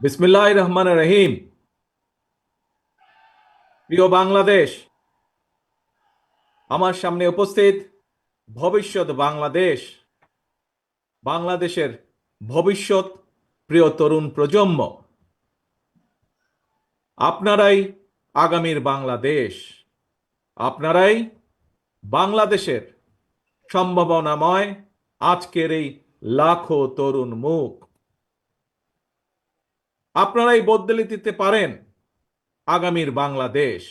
বিসমিল্লাহ রহমান রহিম প্রিয় বাংলাদেশ, আমার সামনে উপস্থিত ভবিষ্যৎ বাংলাদেশ, বাংলাদেশের ভবিষ্যৎ প্রিয় তরুণ প্রজন্ম, আপনারাই আগামীর বাংলাদেশ, আপনারাই বাংলাদেশের সম্ভাবনাময় আজকের এই লাখো তরুণ মুখ। আপনারাই বদলে দিতে পারেন আগামীর বাংলাদেশ।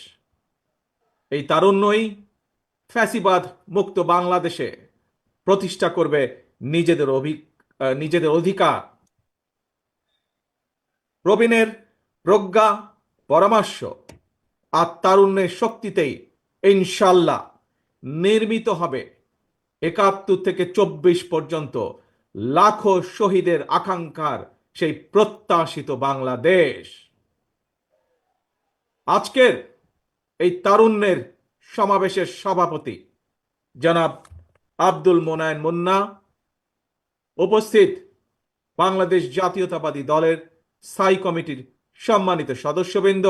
এই তারুণ্যই ফ্যাসিবাদ মুক্ত বাংলাদেশে প্রতিষ্ঠা করবে নিজেদের অভি নিজেদের অধিকার। প্রবীণের প্রজ্ঞা, পরামর্শ আর তারুণ্যের শক্তিতেই ইনশাল্লাহ নির্মিত হবে একাত্তর থেকে চব্বিশ পর্যন্ত লাখো শহীদের আকাঙ্ক্ষার সেই প্রত্যাশিত বাংলাদেশ। আজকের এই তারুণ্যের সমাবেশের সভাপতি জনাব আব্দুল মোনায়েন মুন্না, উপস্থিত বাংলাদেশ জাতীয়তাবাদী দলের স্থায়ী কমিটির সম্মানিত সদস্যবৃন্দ,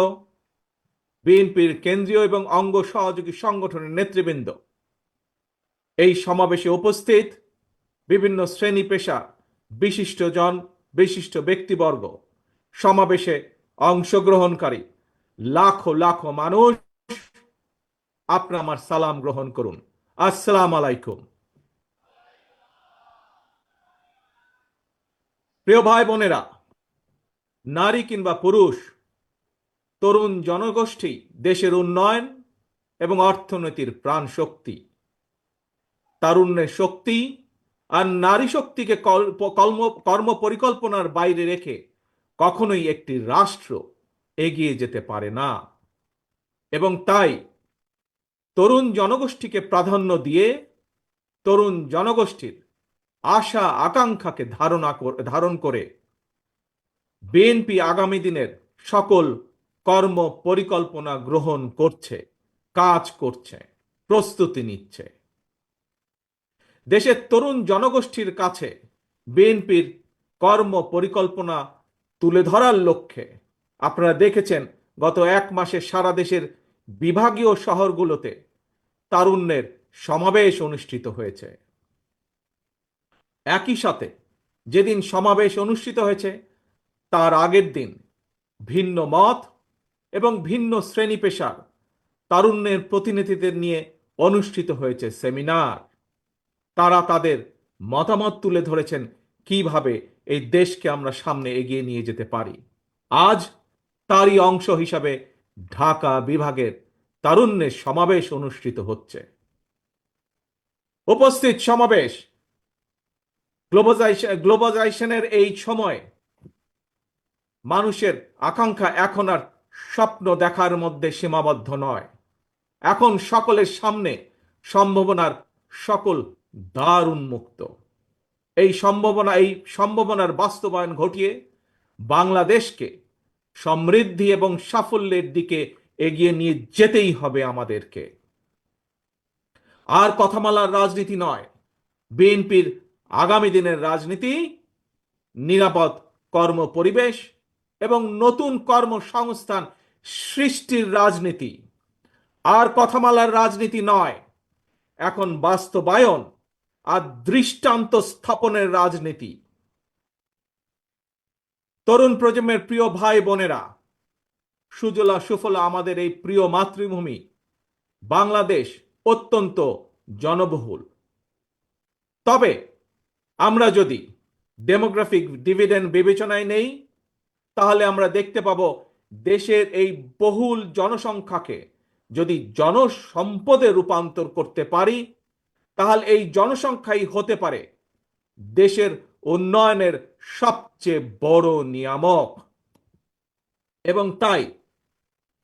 বিএনপির কেন্দ্রীয় এবং অঙ্গ সহযোগী সংগঠনের নেতৃবৃন্দ। এই সমাবেশে উপস্থিত বিভিন্ন শ্রেণি পেশা বিশিষ্টজন বিশিষ্ট ব্যক্তিবর্গ। সমাবেশে অংশগ্রহণকারী লাখো লাখো মানুষ, আপনার আমার সালাম গ্রহণ করুন। আসসালাম আলাইকুম। প্রিয় ভাই বোনেরা, নারী কিংবা পুরুষ, তরুণ জনগোষ্ঠী দেশের উন্নয়ন এবং অর্থনীতির প্রাণ শক্তি তারুণ্যের শক্তি আর নারী শক্তিকে কর্ম কর্ম পরিকল্পনার বাইরে রেখে কখনোই একটি রাষ্ট্র এগিয়ে যেতে পারে না। এবং তাই তরুণ জনগোষ্ঠীকে প্রাধান্য দিয়ে তরুণ জনগোষ্ঠীর আশা আকাঙ্ক্ষাকে ধারণা ধারণ করে বিএনপি আগামী দিনের সকল কর্ম পরিকল্পনা গ্রহণ করছে, কাজ করছে, প্রস্তুতি নিচ্ছে। দেশের তরুণ জনগোষ্ঠীর কাছে বিএনপির কর্ম পরিকল্পনা তুলে ধরার লক্ষ্যে। আপনারা দেখেছেন, গত এক মাসে সারা দেশের বিভাগীয় শহরগুলোতে তারুণ্যের সমাবেশ অনুষ্ঠিত হয়েছে। একই সাথে যেদিন সমাবেশ অনুষ্ঠিত হয়েছে, তার আগের দিন ভিন্ন মত এবং ভিন্ন শ্রেণি পেশার তারুণ্যের প্রতিনিধিদের নিয়ে অনুষ্ঠিত হয়েছে সেমিনার। তারা তাদের মতামত তুলে ধরেছেন কীভাবে এই দেশকে আমরা সামনে এগিয়ে নিয়ে যেতে পারি। আজ তারই অংশ হিসাবে ঢাকা বিভাগের তারুণ্যের সমাবেশ অনুষ্ঠিত হচ্ছে। উপস্থিত সমাবেশ গ্লোবালাইজেশন গ্লোবালাইজেশনের এই সময় মানুষের আকাঙ্ক্ষা এখন আর স্বপ্ন দেখার মধ্যে সীমাবদ্ধ নয়। এখন সকলের সামনে সম্ভাবনার সকল দ্বার উন্মুক্ত এই সম্ভাবনা, এই সম্ভাবনার বাস্তবায়ন ঘটিয়ে বাংলাদেশকে সমৃদ্ধি এবং সাফল্যের দিকে এগিয়ে নিয়ে যেতেই হবে আমাদেরকে। আর কথামালার রাজনীতি নয়, বিএনপির আগামী দিনের রাজনীতি, নিরাপদ কর্ম পরিবেশ এবং নতুন কর্মসংস্থান সৃষ্টির রাজনীতি। আর কথামালার রাজনীতি নয়, এখন বাস্তবায়ন আর দৃষ্টান্ত স্থাপনের রাজনীতি। তরুণ প্রজন্মের প্রিয় ভাই বোনেরা, সুজলা সুফলা আমাদের এই প্রিয় মাতৃভূমি, বাংলাদেশ অত্যন্ত জনবহুল। তবে আমরা যদি ডেমোগ্রাফিক ডিভিডেন্ড বিবেচনায় নেই, তাহলে আমরা দেখতে পাব দেশের এই বহুল জনসংখ্যাকে যদি জনসম্পদে রূপান্তর করতে পারি তাহলে এই জনসংখ্যাই হতে পারে দেশের উন্নয়নের সবচেয়ে বড় নিয়ামক। এবং তাই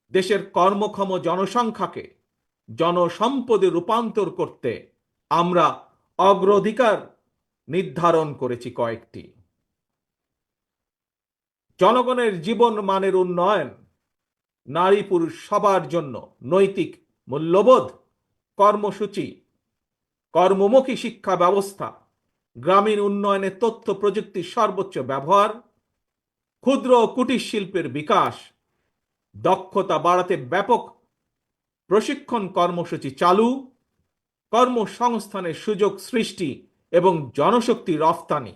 দেশের কর্মক্ষম জনসংখ্যাকে জনসম্পদে রূপান্তর করতে আমরা অগ্রাধিকার নির্ধারণ করেছি কয়েকটি। জনগণের জীবন মানের উন্নয়ন নারী পুরুষ সবার জন্য নৈতিক মূল্যবোধ, কর্মসূচি কর্মমুখী শিক্ষা ব্যবস্থা, গ্রামীণ উন্নয়নে তথ্য প্রযুক্তির সর্বোচ্চ ব্যবহার, ক্ষুদ্র ও কুটির শিল্পের বিকাশ, দক্ষতা বাড়াতে ব্যাপক প্রশিক্ষণ কর্মসূচি চালু, কর্মসংস্থানের সুযোগ সৃষ্টি এবং জনশক্তি রফতানি।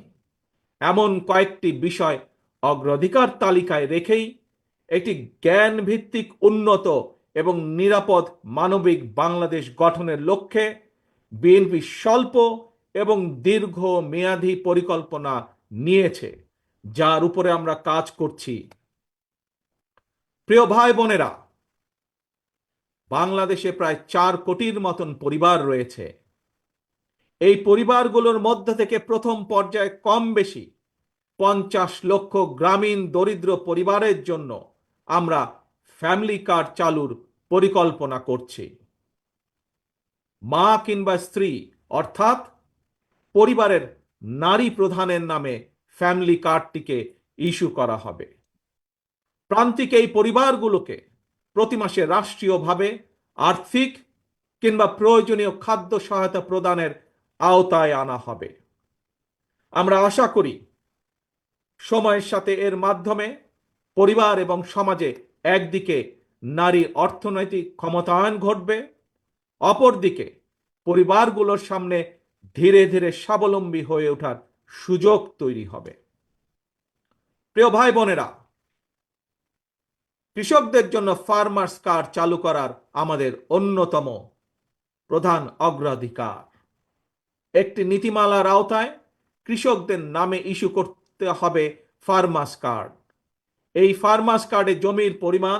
এমন কয়েকটি বিষয় অগ্রাধিকার তালিকায় রেখেই একটি জ্ঞান ভিত্তিক উন্নত এবং নিরাপদ মানবিক বাংলাদেশ গঠনের লক্ষ্যে বিএনপি স্বল্প এবং দীর্ঘ মেয়াদী পরিকল্পনা নিয়েছে, যার উপরে আমরা কাজ করছি। প্রিয় ভাই বোনেরা, বাংলাদেশে প্রায় চার কোটির মতন পরিবার রয়েছে। এই পরিবারগুলোর মধ্যে থেকে প্রথম পর্যায়ে কম বেশি পঞ্চাশ লক্ষ গ্রামীণ দরিদ্র পরিবারের জন্য আমরা ফ্যামিলি কার্ড চালুর পরিকল্পনা করছি। মা কিংবা স্ত্রী, অর্থাৎ পরিবারের নারী প্রধানের নামে ফ্যামিলি কার্ডটিকে ইস্যু করা হবে। প্রান্তিক এই পরিবারগুলোকে প্রতি মাসে রাষ্ট্রীয়ভাবে আর্থিক কিংবা প্রয়োজনীয় খাদ্য সহায়তা প্রদানের আওতায় আনা হবে। আমরা আশা করি সময়ের সাথে এর মাধ্যমে পরিবার এবং সমাজে একদিকে নারী অর্থনৈতিক ক্ষমতায়ন ঘটবে অপরদিকে পরিবারগুলোর সামনে ধীরে ধীরে স্বাবলম্বী হয়ে ওঠার সুযোগ তৈরি হবে। প্রিয় ভাই বোনেরা, কৃষকদের জন্য ফার্মার্স কার্ড চালু করার আমাদের অন্যতম প্রধান অগ্রাধিকার। একটি নীতিমালার আওতায় কৃষকদের নামে ইস্যু করতে হবে ফার্মার্স কার্ড এই ফার্মার্স কার্ডে জমির পরিমাণ,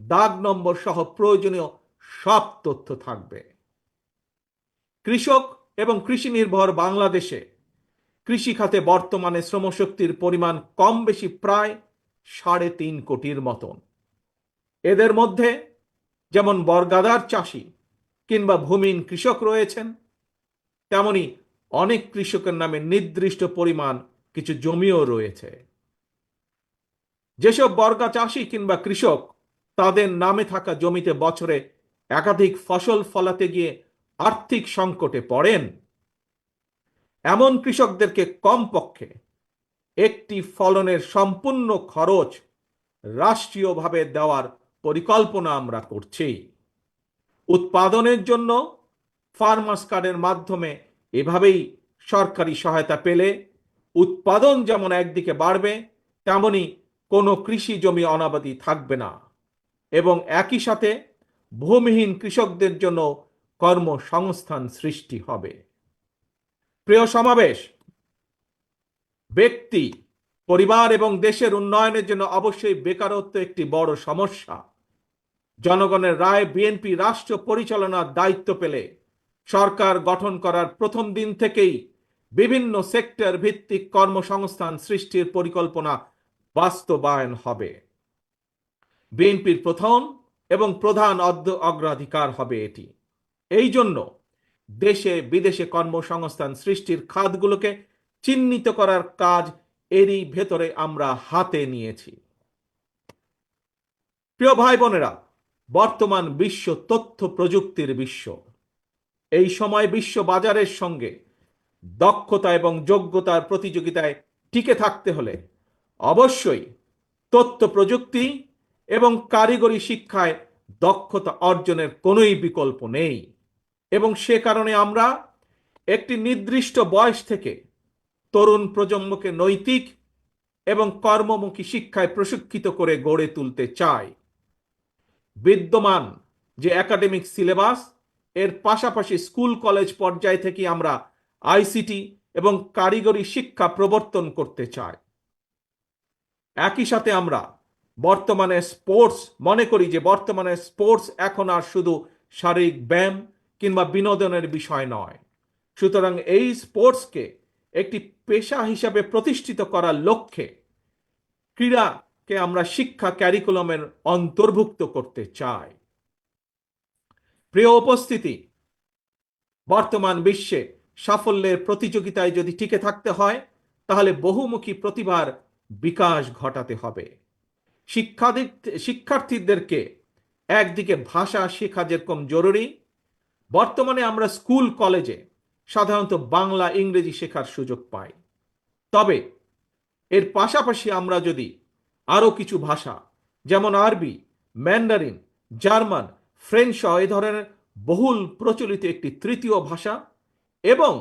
দাগ নম্বর সহ প্রয়োজনীয় সব তথ্য থাকবে। কৃষক এবং কৃষি নির্ভর বাংলাদেশে কৃষি খাতে বর্তমানে শ্রমশক্তির পরিমাণ কম বেশি প্রায় সাড়ে তিন কোটির মতন। এদের মধ্যে যেমন বর্গাদার চাষি কিংবা ভূমিহীন কৃষক রয়েছেন, তেমনি অনেক কৃষকের নামে নির্দিষ্ট পরিমাণ কিছু জমিও রয়েছে। যেসব বর্গা চাষি কিংবা কৃষক তাদের নামে থাকা জমিতে বছরে একাধিক ফসল ফলাতে গিয়ে আর্থিক সংকটে পড়েন। এমন কৃষকদেরকে কমপক্ষে একটি ফলনের সম্পূর্ণ খরচ রাষ্ট্রীয়ভাবে দেওয়ার পরিকল্পনা আমরা করছি। উৎপাদনের জন্য ফার্মার্স কার্ডের মাধ্যমে এভাবেই সরকারি সহায়তা পেলে উৎপাদন যেমন একদিকে বাড়বে, তেমনি কোনো কৃষি জমি অনাবাদি থাকবে না। এবং একই সাথে ভূমিহীন কৃষকদের জন্য কর্মসংস্থান সৃষ্টি হবে। প্রিয় সমাবেশ, ব্যক্তি, পরিবার এবং দেশের উন্নয়নের জন্য অবশ্যই বেকারত্ব একটি বড় সমস্যা। জনগণের রায়, বিএনপি রাষ্ট্র পরিচালনার দায়িত্ব পেলে সরকার গঠন করার প্রথম দিন থেকেই বিভিন্ন সেক্টর ভিত্তিক কর্মসংস্থান সৃষ্টির পরিকল্পনা বাস্তবায়ন হবে। বিএনপির প্রথম এবং প্রধান অগ্রাধিকার হবে এটি। এই জন্য দেশে বিদেশে কর্মসংস্থান সৃষ্টির খাতগুলোকে চিহ্নিত করার কাজ এরই ভেতরে আমরা হাতে নিয়েছি। প্রিয় ভাই বোনেরা বর্তমান বিশ্ব তথ্য প্রযুক্তির বিশ্ব। এই সময় বিশ্ব বাজারের সঙ্গে দক্ষতা এবং যোগ্যতার প্রতিযোগিতায় টিকে থাকতে হলে অবশ্যই তথ্য প্রযুক্তি এবং কারিগরি শিক্ষায় দক্ষতা অর্জনের কোনোই বিকল্প নেই। এবং সে কারণে আমরা একটি নির্দিষ্ট বয়স থেকে তরুণ প্রজন্মকে নৈতিক এবং কর্মমুখী শিক্ষায় প্রশিক্ষিত করে গড়ে তুলতে চাই। বিদ্যমান যে একাডেমিক সিলেবাস এর পাশাপাশি স্কুল কলেজ পর্যায় থেকে আমরা আইসিটি এবং কারিগরি শিক্ষা প্রবর্তন করতে চাই। একই সাথে আমরা বর্তমানে স্পোর্টস মনে করি যে বর্তমানে স্পোর্টস এখন আর শুধু শারীরিক ব্যায়াম কিংবা বিনোদনের বিষয় নয়। সুতরাং এই স্পোর্টসকে একটি পেশা হিসাবে প্রতিষ্ঠিত করার লক্ষ্যে ক্রীড়াকে আমরা শিক্ষা ক্যারিকুলামের অন্তর্ভুক্ত করতে চাই। প্রিয় উপস্থিতি, বর্তমান বিশ্বে সাফল্যের প্রতিযোগিতায় যদি টিকে থাকতে হয়, তাহলে বহুমুখী প্রতিভার বিকাশ ঘটাতে হবে। শিক্ষার্থীদেরকে একদিকে ভাষা শেখা যেরকম জরুরি, বর্তমানে আমরা স্কুল, কলেজে সাধারণত বাংলা, ইংরেজি শেখার সুযোগ পাই। তবে এর পাশাপাশি আমরা যদি আরও কিছু ভাষা, যেমন আরবি, ম্যান্ডারিন, জার্মান, ফ্রেঞ্চ সহ এ ধরনের বহুল প্রচলিত একটি তৃতীয় ভাষা এবং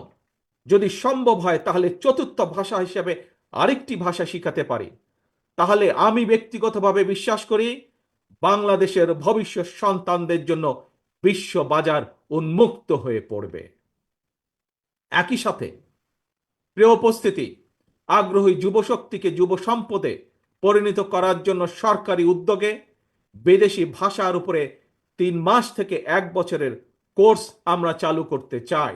যদি সম্ভব হয় তাহলে চতুর্থ ভাষা হিসেবে আরেকটি ভাষা শিখাতে পারি। তাহলে আমি ব্যক্তিগতভাবে বিশ্বাস করি বাংলাদেশের ভবিষ্যৎ সন্তানদের জন্য বিশ্ব বাজার উন্মুক্ত হয়ে পড়বে। একই সাথে প্রিয় উপস্থিতি, আগ্রহী যুবশক্তিকে যুব সম্পদে পরিণত করার জন্য সরকারি উদ্যোগে বিদেশি ভাষার উপরে তিন মাস থেকে এক বছরের কোর্স আমরা চালু করতে চাই।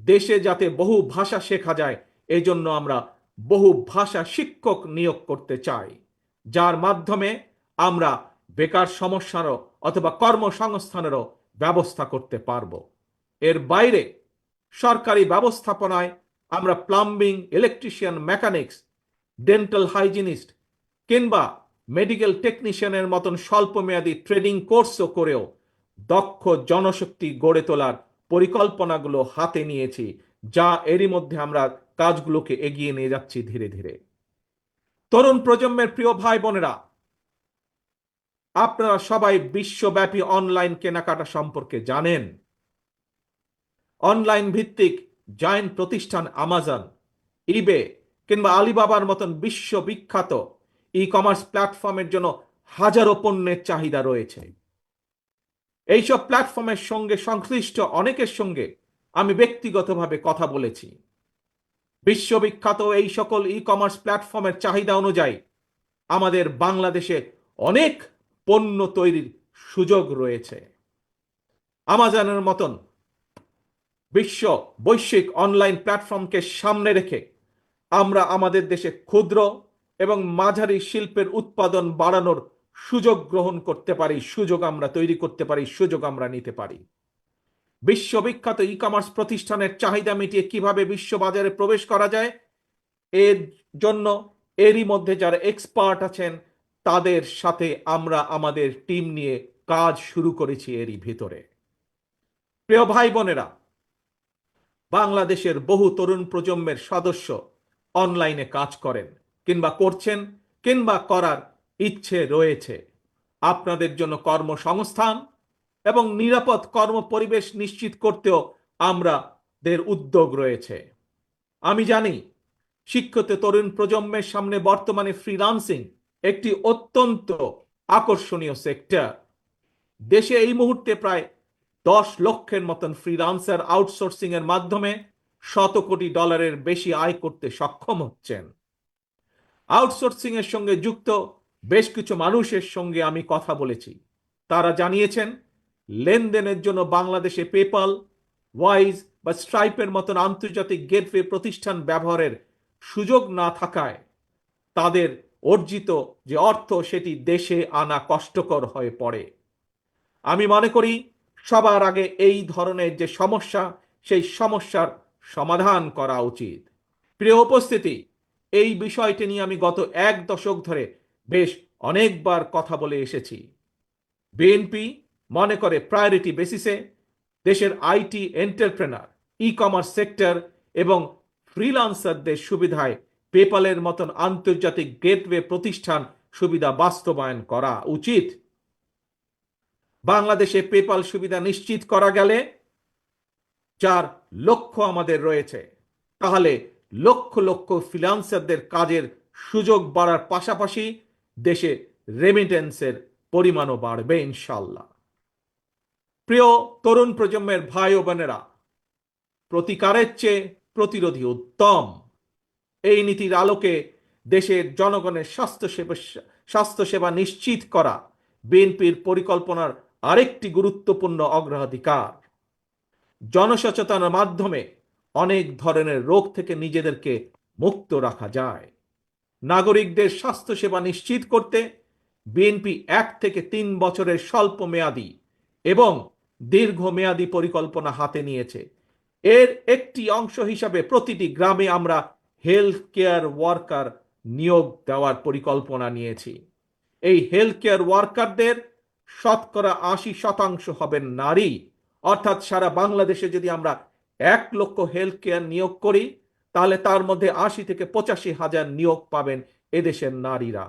দেশে যাতে বহু ভাষা শেখা যায়, এজন্য আমরা বহু ভাষা শিক্ষক নিয়োগ করতে চাই, যার মাধ্যমে আমরা বেকার সমস্যারও অথবা কর্মসংস্থানেরও ব্যবস্থা করতে পারব। এর বাইরে সরকারি ব্যবস্থাপনায় আমরা plumbing, electrician mechanics, dental hygienist কিংবা মেডিকেল টেকনিশিয়ানের মতন স্বল্পমেয়াদী ট্রেনিং কোর্সও করেও দক্ষ জনশক্তি গড়ে তোলার পরিকল্পনাগুলো হাতে নিয়েছি, যা এরই মধ্যে আমরা কাজগুলোকে এগিয়ে নিয়ে যাচ্ছি ধীরে ধীরে। তরুণ প্রজন্মের প্রিয় ভাই বোনেরা, আপনারা সবাই বিশ্বব্যাপী অনলাইন কেনাকাটা সম্পর্কে জানেন। অনলাইন ভিত্তিক জায়েন্ট প্রতিষ্ঠান আমাজন ইবে কিংবা আলিবাবার মতন বিশ্ববিখ্যাত ই কমার্স প্ল্যাটফর্মের জন্য হাজারো পণ্যের চাহিদা রয়েছে। এইসব প্ল্যাটফর্মের সঙ্গে সংশ্লিষ্ট অনেকের সঙ্গে আমি ব্যক্তিগতভাবে কথা বলেছি। বিশ্ববিখ্যাত এই সকল ই কমার্স প্ল্যাটফর্মের চাহিদা অনুযায়ী আমাদের বাংলাদেশে অনেক পণ্য তৈরির সুযোগ রয়েছে। আমাজনের মতন বিশ্ব বৈশ্বিক অনলাইন প্ল্যাটফর্মকে সামনে রেখে আমরা আমাদের দেশে ক্ষুদ্র এবং মাঝারি শিল্পের উৎপাদন বাড়ানোর সুযোগ গ্রহণ করতে পারি, সুযোগ আমরা তৈরি করতে পারি, সুযোগ আমরা নিতে পারি। বিশ্ববিখ্যাত ই কমার্স প্রতিষ্ঠানের চাহিদা মিটিয়ে কীভাবে বিশ্ববাজারে প্রবেশ করা যায়, এর জন্য এরই মধ্যে যারা এক্সপার্ট আছেন, তাদের সাথে আমরা আমাদের টিম নিয়ে কাজ শুরু করেছি এরই ভিতরে। প্রিয় ভাই বোনেরা, বাংলাদেশের বহু তরুণ প্রজন্মের সদস্য অনলাইনে কাজ করেন কিংবা করছেন কিংবা করার ইচ্ছে রয়েছে। আপনাদের জন্য কর্মসংস্থান এবং নিরাপদ কর্ম পরিবেশ নিশ্চিত করতেও আমরা দের উদ্যোগ রয়েছে। আমি জানি, শিক্ষিত তরুণ প্রজন্মের সামনে বর্তমানে ফ্রিলান্সিং একটি অত্যন্ত আকর্ষণীয় সেক্টর দেশে এই মুহূর্তে প্রায় দশ লক্ষের মতন ফ্রিলান্সার আউটসোর্সিং এর মাধ্যমে শত কোটি ডলারের বেশি আয় করতে সক্ষম হচ্ছেন। আউটসোর্সিং এর সঙ্গে যুক্ত বেশ কিছু মানুষের সঙ্গে আমি কথা বলেছি। তারা জানিয়েছেন লেনদেনের জন্য বাংলাদেশে পেপাল, ওয়াইজ বা স্ট্রাইপের মতন আন্তর্জাতিক গেটওয়ে প্রতিষ্ঠান ব্যবহারের সুযোগ না থাকায় তাদের অর্জিত যে অর্থ সেটি দেশে আনা কষ্টকর হয়ে পড়ে। আমি মনে করি সবার আগে এই ধরনের যে সমস্যা, সেই সমস্যার সমাধান করা উচিত। প্রিয় উপস্থিতি, এই বিষয়টি নিয়ে আমি গত এক দশক ধরে বেশ অনেকবার কথা বলে এসেছি। বিএনপি মনে করে প্রায়োরিটি বেসিসে দেশের IT entrepreneur e commerce sector এবং ফ্রিলান্সারদের সুবিধায় পেপালের মতন আন্তর্জাতিক গেটওয়ে প্রতিষ্ঠান সুবিধা বাস্তবায়ন করা উচিত। বাংলাদেশে পেপাল সুবিধা নিশ্চিত করা গেলে যার লক্ষ্য আমাদের রয়েছে, তাহলে লক্ষ লক্ষ ফ্রিলান্সারদের কাজের সুযোগ বাড়ার পাশাপাশি দেশে রেমিটেন্সের পরিমাণও বাড়বে ইনশাল্লাহ প্রিয় তরুণ প্রজন্মের ভাই ও বোনেরা, প্রতিকারের চেয়ে প্রতিরোধী উত্তম। এই নীতির আলোকে দেশের জনগণের স্বাস্থ্য স্বাস্থ্যসেবা স্বাস্থ্যসেবা নিশ্চিত করা বিএনপির পরিকল্পনার আরেকটি গুরুত্বপূর্ণ অগ্রাধিকার। জনসচেতনার মাধ্যমে অনেক ধরনের রোগ থেকে নিজেদেরকে মুক্ত রাখা যায়। নাগরিকদের স্বাস্থ্যসেবা নিশ্চিত করতে বিএনপি এক থেকে তিন বছরের স্বল্প মেয়াদী এবং দীর্ঘমেয়াদী পরিকল্পনা হাতে নিয়েছে। এর একটি অংশ হিসাবে প্রতিটি গ্রামে আমরা হেলথ কেয়ার ওয়ার্কার নিয়োগ দেওয়ার পরিকল্পনা নিয়েছি। এই হেলথ কেয়ার ওয়ার্কারদের শতকরা আশি শতাংশ হবেন নারী। অর্থাৎ সারা বাংলাদেশে যদি আমরা এক লক্ষ হেলথ কেয়ার নিয়োগ করি, তাহলে তার মধ্যে আশি থেকে পঁচাশি হাজার নিয়োগ পাবেন এদেশের নারীরা।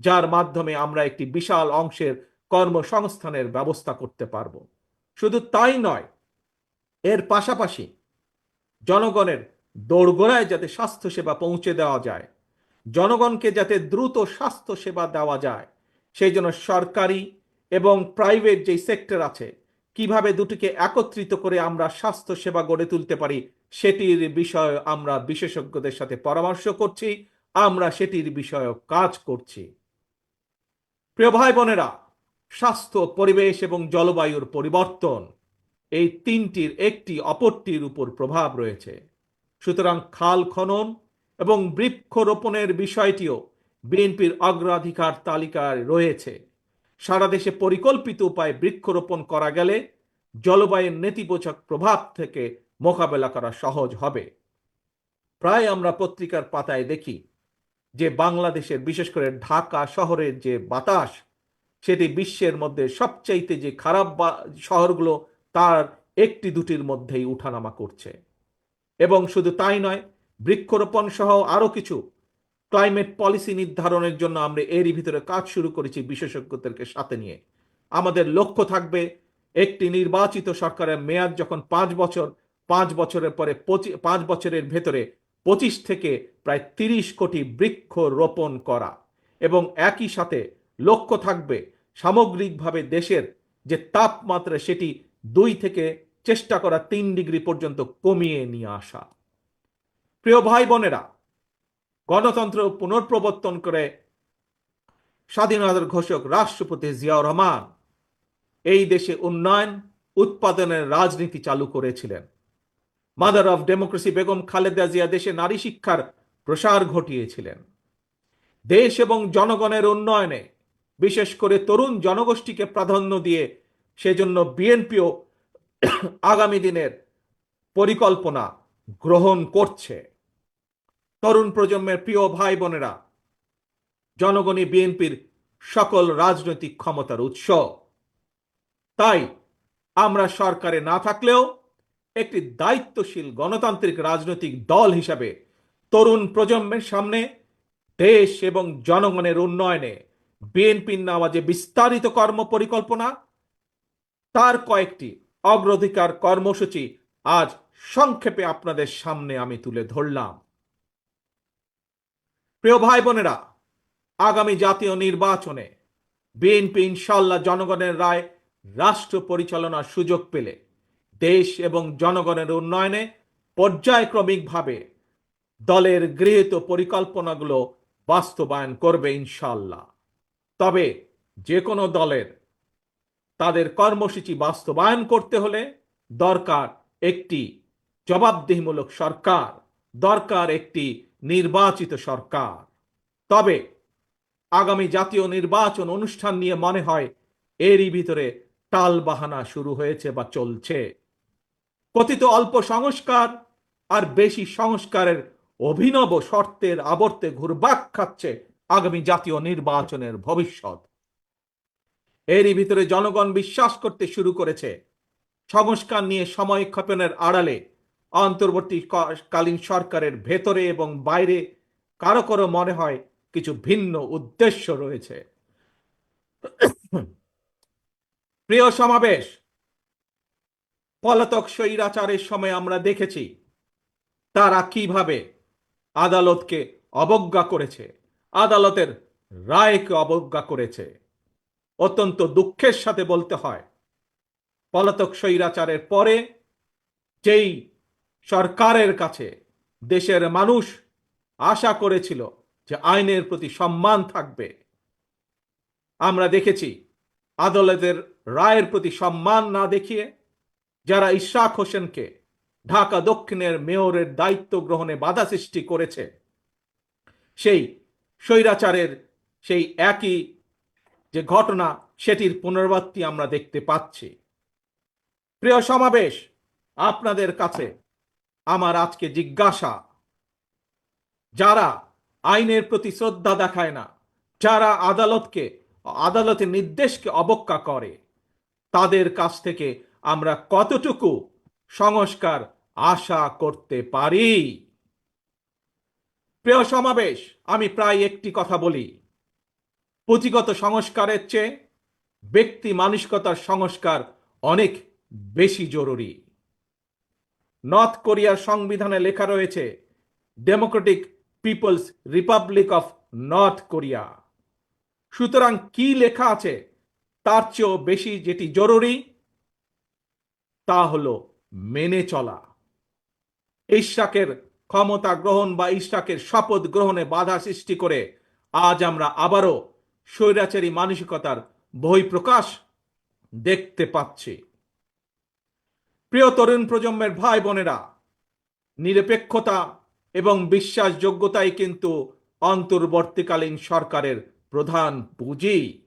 যার মাধ্যমে আমরা একটি বিশাল অংশের কর্মসংস্থানের ব্যবস্থা করতে পারব। শুধু তাই নয়, এর পাশাপাশি জনগণের দোরগোড়ায় যাতে স্বাস্থ্যসেবা পৌঁছে দেওয়া যায়, জনগণকে যাতে দ্রুত স্বাস্থ্য সেবা দেওয়া যায়, সেই জন্য সরকারি এবং প্রাইভেট যেই সেক্টর আছে, কীভাবে দুটিকে একত্রিত করে আমরা স্বাস্থ্য সেবা গড়ে তুলতে পারি, সেটির বিষয়ে আমরা বিশেষজ্ঞদের সাথে পরামর্শ করছি, আমরা সেটির বিষয়ে কাজ করছি। প্রিয় ভাই বোনেরা স্বাস্থ্য, পরিবেশ এবং জলবায়ুর পরিবর্তন এই তিনটির একটি অপরটির উপর প্রভাব রয়েছে। সুতরাং খাল খনন এবং বৃক্ষরোপণের বিষয়টিও বিএনপির অগ্রাধিকার তালিকায় রয়েছে। সারা দেশে পরিকল্পিত উপায়ে বৃক্ষরোপণ করা গেলে জলবায়ুর নেতিবাচক প্রভাব থেকে মোকাবেলা করা সহজ হবে। প্রায় আমরা পত্রিকার পাতায় দেখি যে বাংলাদেশের, বিশেষ করে ঢাকা শহরের যে বাতাস সেটি বিশ্বের মধ্যে সবচাইতে যে খারাপ শহরগুলো, তার একটি দুটির মধ্যেই উঠানামা করছে। এবং শুধু তাই নয়, বৃক্ষরোপণ সহ আরও কিছু ক্লাইমেট পলিসি নির্ধারণের জন্য আমরা এরই ভিতরে কাজ শুরু করেছি বিশেষজ্ঞদেরকে সাথে নিয়ে। আমাদের লক্ষ্য থাকবে একটি নির্বাচিত সরকারের মেয়াদ যখন পাঁচ বছর, পাঁচ বছরের পরে পাঁচ বছরের ভেতরে পঁচিশ থেকে প্রায় তিরিশ কোটি বৃক্ষ রোপণ করা। এবং একই সাথে লক্ষ্য থাকবে সামগ্রিকভাবে দেশের যে তাপমাত্রা, সেটি দুই থেকে চেষ্টা করা তিন ডিগ্রি পর্যন্ত কমিয়ে নিয়ে আসা। প্রিয় ভাই বোনেরা, গণতন্ত্র পুনঃপ্রবর্তন করে স্বাধীনতার ঘোষক রাষ্ট্রপতি জিয়াউর রহমান এই দেশে উন্নয়ন, উৎপাদনের রাজনীতি চালু করেছিলেন। Mother of democracy Begum Khaleda Zia দেশে নারী শিক্ষার প্রসার ঘটিয়েছিলেন। দেশ এবং জনগণের উন্নয়নে বিশেষ করে তরুণ জনগোষ্ঠীকে প্রাধান্য দিয়ে সেজন্য বিএনপিও আগামী দিনের পরিকল্পনা গ্রহণ করছে। তরুণ প্রজন্মের প্রিয় ভাই বোনেরা, জনগণই বিএনপির সকল রাজনৈতিক ক্ষমতার উৎস। তাই আমরা সরকারে না থাকলেও একটি দায়িত্বশীল গণতান্ত্রিক রাজনৈতিক দল হিসাবে তরুণ প্রজন্মের সামনে দেশ এবং জনগণের উন্নয়নে বিএনপির নেওয়া যে বিস্তারিত কর্ম পরিকল্পনা তার কয়েকটি অগ্রাধিকার কর্মসূচি আজ সংক্ষেপে আপনাদের সামনে আমি তুলে ধরলাম। প্রিয় ভাই বোনেরা আগামী জাতীয় নির্বাচনে বিএনপি ইনশাল্লাহ জনগণের রায়, রাষ্ট্র পরিচালনার সুযোগ পেলে দেশ এবং জনগণের উন্নয়নে পর্যায়ক্রমিকভাবে দলের গৃহীত পরিকল্পনাগুলো বাস্তবায়ন করবে ইনশাল্লাহ তবে যে কোনো দলের তাদের কর্মসূচি বাস্তবায়ন করতে হলে দরকার একটি জবাবদিহিমূলক সরকার, দরকার একটি নির্বাচিত সরকার। তবে আগামী জাতীয় নির্বাচন অনুষ্ঠান নিয়ে মনে হয় এরই ভিতরে টাল বাহানা শুরু হয়েছে বা চলছে। কথিত অল্প সংস্কার আর বেশি সংস্কারের অভিনব শর্তের আবর্তে ঘুরবাক খাচ্ছে আগামী জাতীয় নির্বাচনের ভবিষ্যৎ। এরই ভিতরে জনগণ বিশ্বাস করতে শুরু করেছে। সংস্কার নিয়ে সময় ক্ষেপণের আড়ালে অন্তর্বর্তীকালীন সরকারের ভেতরে এবং বাইরে কারও কারও মনে হয় কিছু ভিন্ন উদ্দেশ্য রয়েছে। প্রিয় সমাবেশ, পলাতক স্বৈরাচারের সময় আমরা দেখেছি তারা কীভাবে আদালতকে অবজ্ঞা করেছে। আদালতের রায়কে অবজ্ঞা করেছে। অত্যন্ত দুঃখের সাথে বলতে হয়, পলাতক স্বৈরাচারের পরে যেই সরকারের কাছে দেশের মানুষ আশা করেছিল যে আইনের প্রতি সম্মান থাকবে, আমরা দেখেছি আদালতের রায়ের প্রতি সম্মান না দেখিয়ে যারা ইশাক হোসেনকে ঢাকা দক্ষিণের মেয়রের দায়িত্ব গ্রহণে বাধা সৃষ্টি করেছে, সেই স্বৈরাচারের সেই একই যে ঘটনা, সেটির পুনরাবৃত্তি আমরা দেখতে পাচ্ছি। প্রিয় সমাবেশ, আপনাদের কাছে আমার আজকে জিজ্ঞাসা, যারা আইনের প্রতি শ্রদ্ধা দেখায় না, যারা আদালতকে, আদালতের নির্দেশকে অবজ্ঞা করে, তাদের কাছ থেকে আমরা কতটুকু সংস্কার আশা করতে পারি? প্রিয় সমাবেশ, আমি প্রায় একটি কথা বলি। পুঁথিগত সংস্কারের চেয়ে ব্যক্তি মানসিকতার সংস্কার অনেক বেশি জরুরি। নর্থ কোরিয়ার সংবিধানে লেখা রয়েছে, democratic people's republic of north Korea সুতরাং কি লেখা আছে তার চেয়েও বেশি যেটি জরুরি, তা হলো মেনে চলা। ইশাকের ক্ষমতা গ্রহণ বা ইশাকের শপথ গ্রহণে বাধা সৃষ্টি করে আজ আমরা আবারও স্বৈরাচারী মানসিকতার বহিঃপ্রকাশ দেখতে পাচ্ছি। প্রিয় তরুণ প্রজন্মের ভাই বোনেরা, নিরপেক্ষতা এবং বিশ্বাসযোগ্যতাই কিন্তু অন্তর্বর্তীকালীন সরকারের প্রধান পুঁজি।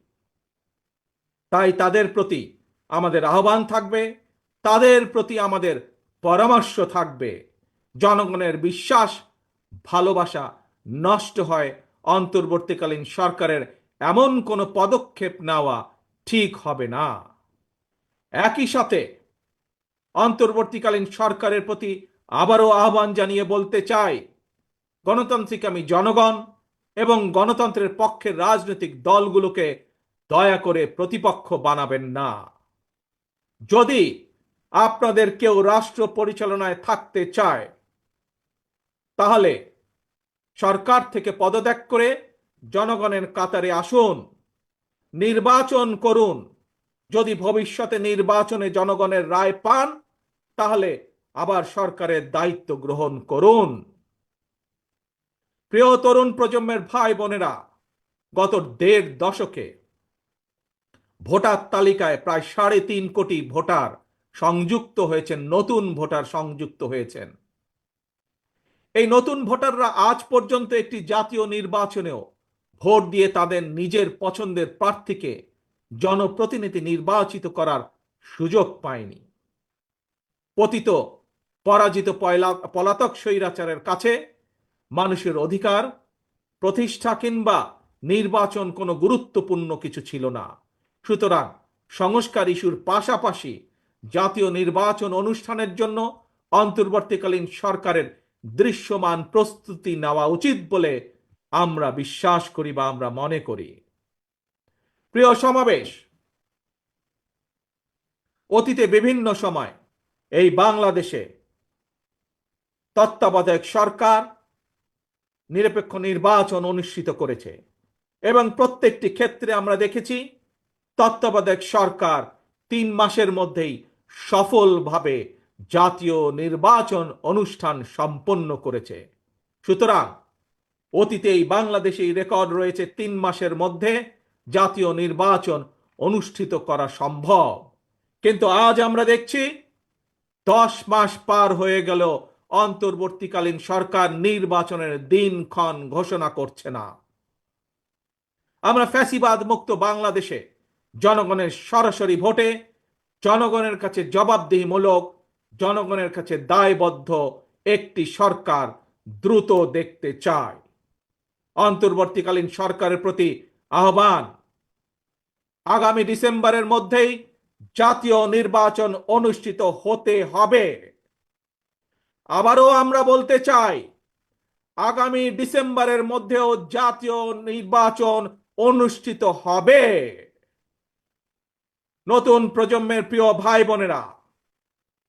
তাই তাদের প্রতি আমাদের আহ্বান থাকবে, তাদের প্রতি আমাদের পরামর্শ থাকবে। জনগণের বিশ্বাস, ভালোবাসা নষ্ট হয় অন্তর্বর্তীকালীন সরকারের। এমন কোনো পদক্ষেপ নেওয়া ঠিক হবে না। একই সাথে অন্তর্বর্তীকালীন সরকারের প্রতি আবারও আহ্বান জানিয়ে বলতে চাই, গণতান্ত্রিক আমি জনগণ এবং গণতন্ত্রের পক্ষের রাজনৈতিক দলগুলোকে দয়া করে প্রতিপক্ষ বানাবেন না। যদি আপনাদের কেউ রাষ্ট্র পরিচালনায় থাকতে চায় তাহলে সরকার থেকে পদত্যাগ করে জনগণের কাতারে আসুন, নির্বাচন করুন। যদি ভবিষ্যতে নির্বাচনে জনগণের রায় পান, তাহলে আবার সরকারের দায়িত্ব গ্রহণ করুন। প্রিয় তরুণ প্রজন্মের ভাই বোনেরা, গত দেড় দশকে ভোটার তালিকায় প্রায় সাড়ে তিন কোটি ভোটার সংযুক্ত হয়েছেন, নতুন ভোটার সংযুক্ত হয়েছেন। এই নতুন ভোটাররা আজ পর্যন্ত একটি জাতীয় নির্বাচনেও ভোট দিয়ে তাদের নিজের পছন্দের প্রার্থীকে জনপ্রতিনিধি নির্বাচিত করার সুযোগ পায়নি। পতিত, পরাজিত পলাতক স্বৈরাচারের কাছে মানুষের অধিকার, প্রতিষ্ঠা কিংবা নির্বাচন কোনো গুরুত্বপূর্ণ কিছু ছিল না। সুতরাং সংস্কার ইস্যুর পাশাপাশি জাতীয় নির্বাচন অনুষ্ঠানের জন্য অন্তর্বর্তীকালীন সরকারের দৃশ্যমান প্রস্তুতি নেওয়া উচিত বলে আমরা বিশ্বাস করি বা আমরা মনে করি। প্রিয় সমাবেশ, অতীতে বিভিন্ন সময় এই বাংলাদেশে তত্ত্বাবধায়ক সরকার নিরপেক্ষ নির্বাচন অনুষ্ঠিত করেছে এবং প্রত্যেকটি ক্ষেত্রে আমরা দেখেছি তত্ত্বাবধায়ক সরকার তিন মাসের মধ্যেই সফলভাবে জাতীয় নির্বাচন অনুষ্ঠান সম্পন্ন করেছে। সুতরাং অতীতে এই বাংলাদেশেই রেকর্ড রয়েছে তিন মাসের মধ্যে জাতীয় নির্বাচন অনুষ্ঠিত করা সম্ভব। কিন্তু আজ আমরা দেখছি দশ মাস পার হয়ে গেল, অন্তর্বর্তীকালীন সরকার নির্বাচনের দিনক্ষণ ঘোষণা করছে না। আমরা ফ্যাসিবাদ মুক্ত বাংলাদেশে জনগণের সরাসরি ভোটে জনগণের কাছে জবাবদিহিমূলক জনগণের কাছে দায়বদ্ধ একটি সরকার দ্রুত দেখতে চায়। অন্তর্বর্তীকালীন সরকারের প্রতি আহ্বান। আগামী ডিসেম্বরের মধ্যেই জাতীয় নির্বাচন অনুষ্ঠিত হতে হবে। আবারও আমরা বলতে চাই, আগামী ডিসেম্বরের মধ্যেও জাতীয় নির্বাচন অনুষ্ঠিত হবে। নতুন প্রজন্মের প্রিয় ভাই বোনেরা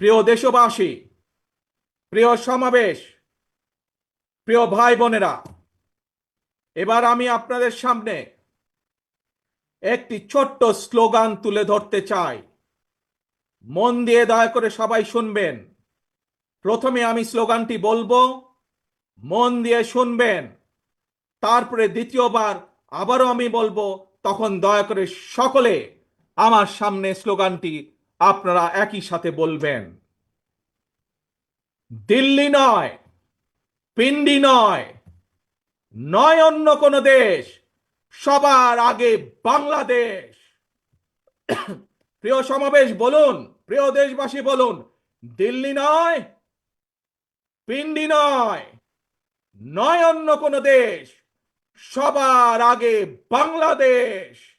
প্রিয় দেশবাসী, প্রিয় সমাবেশ, প্রিয় ভাই বোনেরা এবার আমি আপনাদের সামনে একটি ছোট্ট স্লোগান তুলে ধরতে চাই। মন দিয়ে দয়া করে সবাই শুনবেন। প্রথমে আমি স্লোগানটি বলব, মন দিয়ে শুনবেন। তারপরে দ্বিতীয়বার আবারও আমি বলব, তখন দয়া করে সকলে আমার সামনে স্লোগানটি আপনারা একই সাথে বলবেন, দিল্লি নয়, পিন্ডি নয় নয় অন্য কোন দেশ, সবার আগে বাংলাদেশ। প্রিয় সমাবেশ বলুন, প্রিয় দেশবাসী বলুন, দিল্লি নয়, পিন্ডি নয় নয় অন্য কোন দেশ, সবার আগে বাংলাদেশ।